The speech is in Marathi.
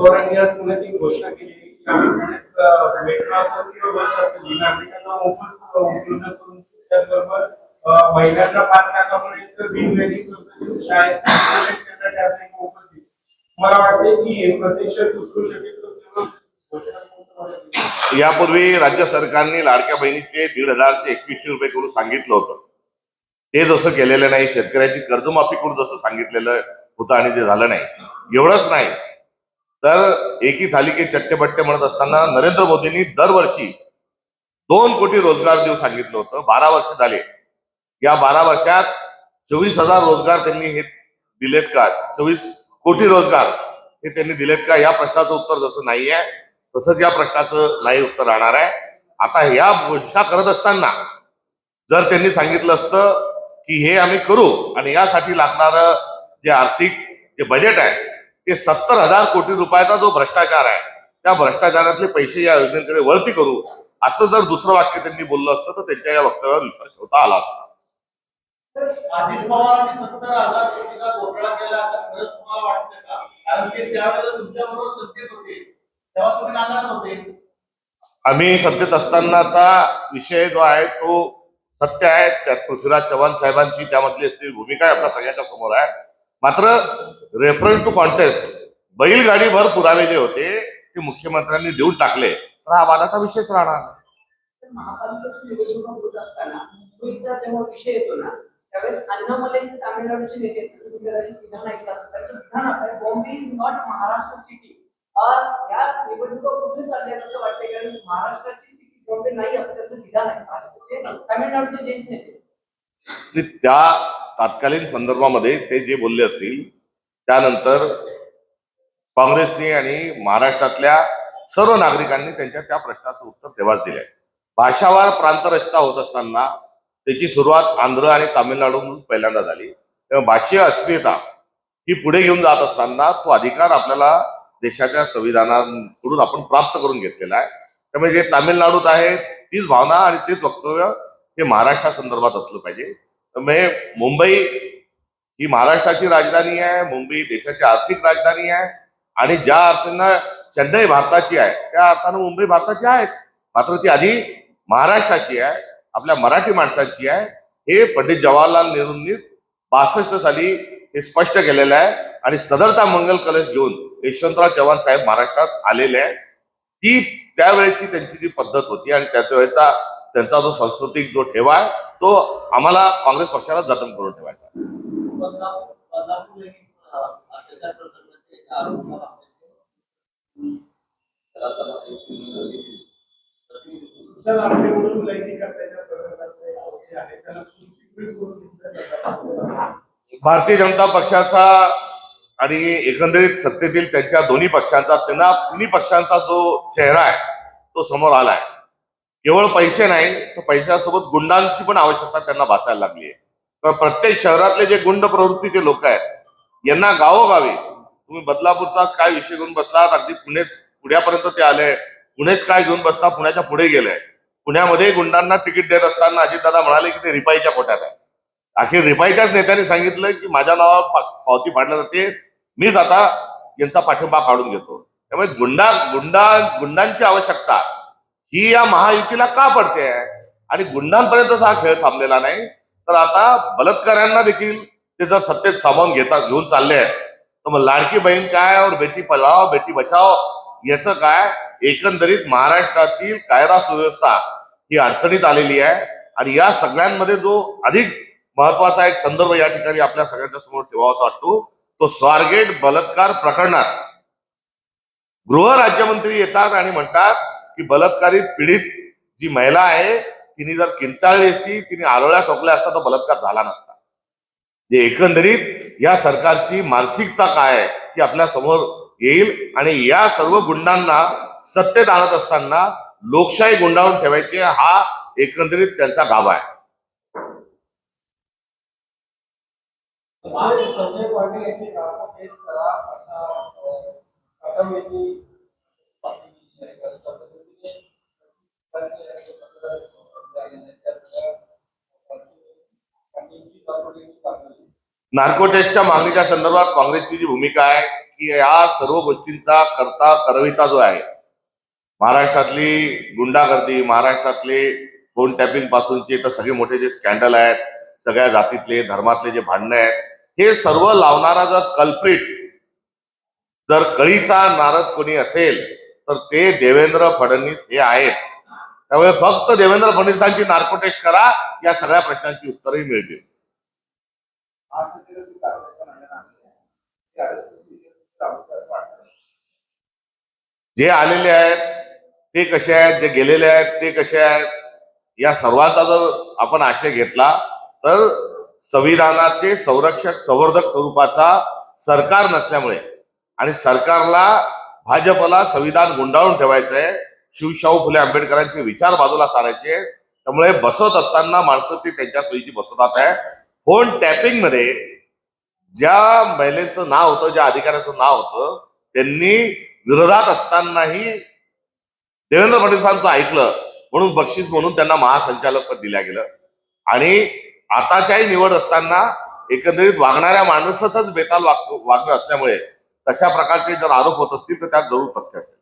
घोषणा केली. की आम्ही पुण्यात मेट्रो किंवा बस असेल नागरिकांना मोफत उपलब्ध करून त्याचबरोबर महिलांना पाच लाखापर्यंत शाळेत मोफत मला वाटते की हे प्रत्यक्षात उचलू शकेल घोषणा यापूर्वी राज्य सरकारने लाडक्या बहिणीचे दीड हजारचे एकवीसशे रुपये करून सांगितलं होतं. ते जसं केलेलं नाही शेतकऱ्याची कर्जमाफी करून जसं सांगितलेलं होतं आणि ते झालं नाही. एवढंच नाही तर एकी थाली के चट्टे बट्टे म्हणत असताना नरेंद्र मोदींनी दरवर्षी दोन कोटी रोजगार देऊ सांगितलं होतं. बारा वर्ष झाले. या बारा वर्षात चोवीस हजार रोजगार त्यांनी हे दिलेत का? चोवीस कोटी रोजगार हे त्यांनी दिलेत का? या प्रश्नाचं उत्तर जसं नाही आहे तसंच या प्रश्नाचं नाही उत्तर राहणार आहे. आता या घोषणा करत असताना जर त्यांनी सांगितलं असतं की हे आम्ही करू आणि यासाठी लागणारं जे आर्थिक जे बजेट आहे ते सत्तर हजार कोटी रुपयाचा जो भ्रष्टाचार आहे त्या भ्रष्टाचारातले पैसे या योजनेकडे वळती करू असं जर दुसरं वाक्य त्यांनी बोललं असतं तर त्यांच्या या वक्तव्यावर विश्वास ठेवता आला असता. का? आम्ही सत्तेत असतानाचा विषय जो आहे तो सत्य आहे. त्यात पृथ्वीराज चव्हाण साहेबांची त्यामधली असलेली भूमिका आपल्या सगळ्यांच्या समोर आहे. मात्र रेफरन्स टू कॉन्टेस्ट बैलगाडीभर पुरावे जे होते ते मुख्यमंत्र्यांनी देऊन टाकले. तर हा वादाचा विषयच राहणार. महापालिकेची निवडणूक होत असताना तो एकदा जेव्हा विषय येतो ना त्यावेळेस अण्णामले जे तामिळनाडूचे नेते आहेत, तुम्ही कदाचित विधान ऐकलं असेल त्यांचं विधान असं आहे Bombay is not Maharashtra city या निवडणुका कुठे चालल्या आहेत असं वाटतंय? कारण महाराष्ट्राची सिटी बॉम्बे नाही असं त्यांचं विधान आहे. भाजपचे तामिळनाडूचे ज्येष्ठ नेते. आणि त्या तात्कालीन संदर्भामध्ये ते जे बोलले असतील त्यानंतर काँग्रेसने आणि महाराष्ट्रातल्या सर्व नागरिकांनी त्यांच्या त्या प्रश्नाचं उत्तर तेव्हाच दिलंय. भाषावार प्रांतरचना होत असताना त्याची सुरुवात आंध्र आणि तामिळनाडूमधून पहिल्यांदा झाली. तेव्हा भाषीय अस्मिता ही पुढे घेऊन जात असताना तो अधिकार आपल्याला देशाच्या संविधानाकडून आपण प्राप्त करून घेतलेला आहे. त्यामुळे जे तामिळनाडूत आहे तीच भावना आणि तेच वक्तव्य हे महाराष्ट्रा संदर्भात असलं पाहिजे. त्यामुळे मुंबई ही महाराष्ट्राची राजधानी आहे मुंबई देशाची आर्थिक राजधानी आहे आणि ज्या अर्थानं चेन्नई भारताची आहे त्या अर्थानं मुंबई भारताची आहेच. मात्र ती आधी महाराष्ट्राची आहे आपल्या मराठी माणसाची आहे. हे पंडित जवाहरलाल नेहरूंनीच बासष्ट साली हे स्पष्ट केलेलं आहे आणि सदरता मंगल कलश घेऊन यशवंतराव चव्हाण साहेब महाराष्ट्रात आलेले आहे. ती त्यावेळेची त्यांची जी पद्धत होती आणि त्यावेळेचा त्यांचा जो सांस्कृतिक जो ठेवा आहे तो आम्हाला काँग्रेस पक्षाला जतन करून ठेवायचा सर आपल्याकडून लैंगिक अत्याचार प्रकरणाचे त्याला करून घेतलं जातं. भारतीय जनता पक्षाचा आणि एकंदरीत सत्तेतील त्यांच्या दोन्ही पक्षांचा त्यांना तिन्ही पक्षांचा जो चेहरा आहे तो समोर आलाय. केवळ पैसे नाही तर पैशासोबत गुंडांची पण आवश्यकता त्यांना भासायला लागली आहे. प्रत्येक शहरातले जे गुंड प्रवृत्तीचे लोक आहेत यांना गावोगावी तुम्ही बदलापूरचाच काय विषय घेऊन बसलात? अगदी पुणे पुण्यापर्यंत ते आले पुणेच काय घेऊन बसता? पुण्याच्या पुढे गेले पुण्यामध्ये गुंडांना तिकीट देत असताना अजितदादा म्हणाले की ते रिपाईच्या पोट्यात आहे. अखेर रिपाईच्याच नेत्याने सांगितलं की माझ्या नावावर पावती फाडल्या जाते मीच आता यांचा पाठिंबा काढून घेतो. त्यामुळे गुंडा गुंडा गुंडांची आवश्यकता ही या महायुतीला का पडते? आणि गुंडांपर्यंतच हा खेळ थांबलेला नाही. तर आता बलात्कारांना देखील ते जर सत्तेत सामावून घेतात घेऊन चालले आहेत तर मग लाडकी बहीण काय और बेटी पढाओ बेटी बचाव याचं काय? एकंदरीत महाराष्ट्रातील कायदा सुव्यवस्था ही अडचणीत आलेली आहे. आणि या सगळ्यांमध्ये जो अधिक महत्त्वाचा एक संदर्भ या ठिकाणी आपल्या सगळ्यांच्या समोर ठेवावासा वाटतो तो स्वारगेट बलात्कार प्रकरणात. गृह राज्यमंत्री येतात आणि म्हणतात की बलात्कारित पीडित जी महिला आहे तिने जर किंचाळली असती तिने आरोळ्या ठोकल्या असता तर बलात्कार झाला नसता. जे एकंदरीत या सरकारची मानसिकता काय आहे ती आपल्यासमोर येईल आणि या सर्व गुंडांना सत्तेत आणत असताना लोकशाही गुंडाळून ठेवायचे हा एकंदरीत त्यांचा गाभा आहे. संजय पाटील यांनी नाव केस करा असा अं, कदम यांनी बातमी दिली आहे. अशा पद्धतीने त्यांनी हे पत्र जारी केलं. त्यांची दारुडेची मागणी. नार्को टेस्टच्या मागणीच्या संदर्भात काँग्रेसची जी भूमिका आहे की या सर्व गोष्टींचा करता करविता जो आहे महाराष्ट्रातली गुंडागर्दी महाराष्ट्रातले फोन टॅपिंग पासूनचे तर सगळे मोठे जे स्कॅन्डल आहेत सगळ्या जातीतले धर्मातले जे भांडणं आहेत हे सर्व लावणारा जर कल्प्रिट जर कळीचा नारद कोणी असेल तर ते देवेंद्र फडणवीस हे आहेत. त्यामुळे फक्त देवेंद्र फडणवीसांची नार्को टेस्ट करा या सगळ्या प्रश्नांची उत्तरही मिळतील. जे आलेले आहेत ते कसे आहेत जे गेलेले आहेत ते कसे आहेत या सर्वांचा जर आपण आशय घेतला तर संविधानाचे संरक्षक संवर्धक स्वरूपाचा सरकार नसल्यामुळे आणि सरकारला भाजपला संविधान गुंडाळून ठेवायचं आहे शिवशाहू फुले आंबेडकरांचे विचार बाजूला सारायचे त्यामुळे बसवत असताना माणसं ते त्यांच्या सोयीची बसवतात आहे. फोन टॅपिंगमध्ये ज्या महिलेचं नाव होतं ज्या अधिकाऱ्याचं नाव होतं त्यांनी विरोधात असतानाही देवेंद्र फडणवीसांचं ऐकलं. म्हणून बक्षीस म्हणून त्यांना महासंचालक पद दिल्या गेलं. आणि आताच्याही निवड असताना एकंदरीत वागणाऱ्या माणूसच बेताल वाग वागणं असल्यामुळे तशा प्रकारचे जर आरोप होत असतील तर त्यात जरूर तथ्य असेल